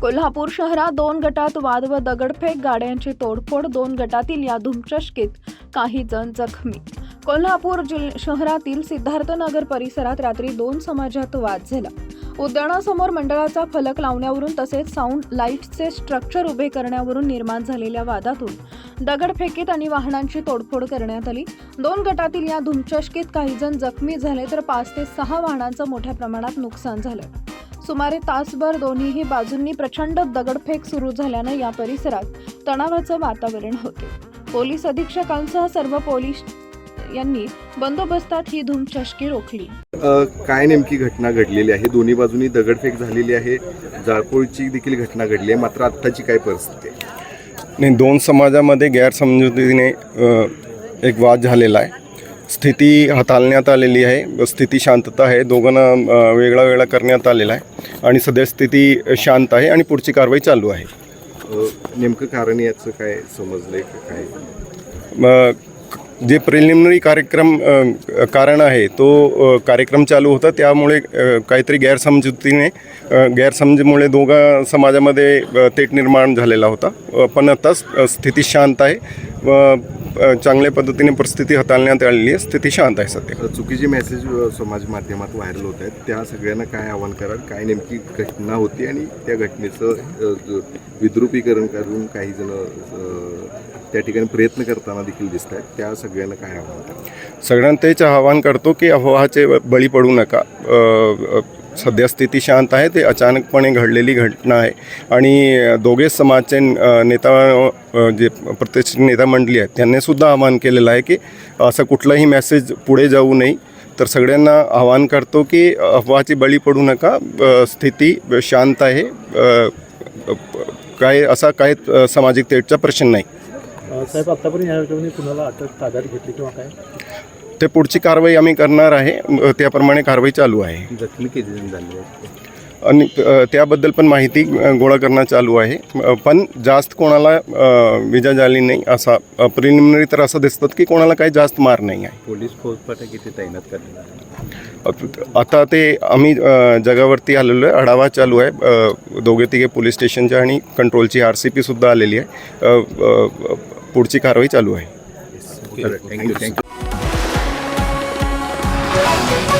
कोल्हापूर शहरात दोन गटात वाद व दगडफेक गाड्यांची तोडफोड दोन गटातील या धुमचष्कीत काही जण जखमी. कोल्हापूर जिल शहरातील सिद्धार्थनगर परिसरात रात्री दोन समाजात वाद झाला. उद्यानासमोर मंडळाचा फलक लावण्यावरून तसेच साऊंड लाईटचे स्ट्रक्चर उभे करण्यावरून निर्माण झालेल्या वादातून दगडफेकीत आणि वाहनांची तोडफोड करण्यात आली. दोन गटातील या धुमचष्कीत काही जण जखमी झाले तर पाच ते सहा वाहनांचं मोठ्या प्रमाणात नुकसान झालं. सुमारे तासभर दोन्हीही बाजूंनी प्रचंड दगडफेक सुरू झाल्यानं या परिसरात तणावाचं वातावरण होते. पोलीस अधीक्षकांसह सर्व पोलीस यांनी बंदोबस्तात ही धुमचषकी रोखली. काय नेमकी घटना घडलेली आहे? दोन्ही बाजूनी दगडफेक झालेली आहे. जाळपोळीची देखील घटना घडली आहे. मात्र आत्ताची काय परिस्थिती आहे? नाही दोन समाजामध्ये गैरसमजुतीने एक वाद झालेला आहे. स्थिती हाताळण्यात आलेली आहे. स्थिती शांतता आहे. दोघांना वेगळा वेगळा करण्यात आलेला आहे. आणि सध्या स्थिती शांत आहे आणि पुढची कारवाई चालू आहे. नेमकं कारण याचं काय समजलंय का काय? जे प्रिलिमिनरी कार्यक्रम कारण आहे तो कार्यक्रम चालू होता. त्यामुळे काहीतरी गैरसमजुतीने गैरसमजीमुळे दोघा समाजामध्ये तेट निर्माण झालेला होता. पण आता स्थिती शांत आहे. चांगल्या पद्धतीने परिस्थिती हाताळण्यात आलेली आहे. स्थिती शांत आहे सध्या. चुकीचे मेसेज समाज माध्यमात व्हायरल होत आहेत. त्या सगळ्यांना काय आव्हान कराल? काय नेमकी घटना होती आणि त्या घटनेचं विद्रुपीकरण करून काही जण त्या ठिकाणी प्रयत्न करताना देखील दिसत आहेत. त्या सगळ्यांना काय आव्हान कराल? सगळ्यांना तेच आवाहन करतो की अफवाचे बळी पडू नका. सध्या स्थिती शांत आहे ते अचानकपणे घडलेली घटना आहे. आणि दोघे समाजचे नेता जे प्रतिष्ठित नेता मंडळी आहेत त्यांनीसुद्धा आवाहन केलेलं आहे की असं कुठलाही मेसेज पुढे जाऊ नये. तर सगळ्यांना आवाहन करतो की अफवाची बळी पडू नका स्थिती शांत आहे काय असा काय सामाजिक तेटचा प्रश्न नाही. साहेब आतापर्यंत या कुणाला अटक ताब्यात घेतली किंवा काय? ते पुढची कारवाई आम्ही करणार आहे. त्याप्रमाणे कारवाई चालू आहे. जखमी किती जण झाले आणि अ, त्याबद्दल पण माहिती गोळा करणं चालू आहे. अ, पण जास्त कोणाला अ, विजा झाली नाही असा प्रिलिमिनरी तर असं दिसतात की कोणाला काही जास्त मार नाही आहे. पोलीस फौजफाटा किती तैनात करण्यात अ, आता ते आम्ही अ, जगावरती आलेलो आहे. आढावा चालू आहे. अ, दोघे तिघे पोलीस स्टेशनच्या आणि कंट्रोलची आर सी पी सुद्धा आलेली आहे. अ, अ, पुढची कारवाई चालू आहे. Thank you thank you Thank you.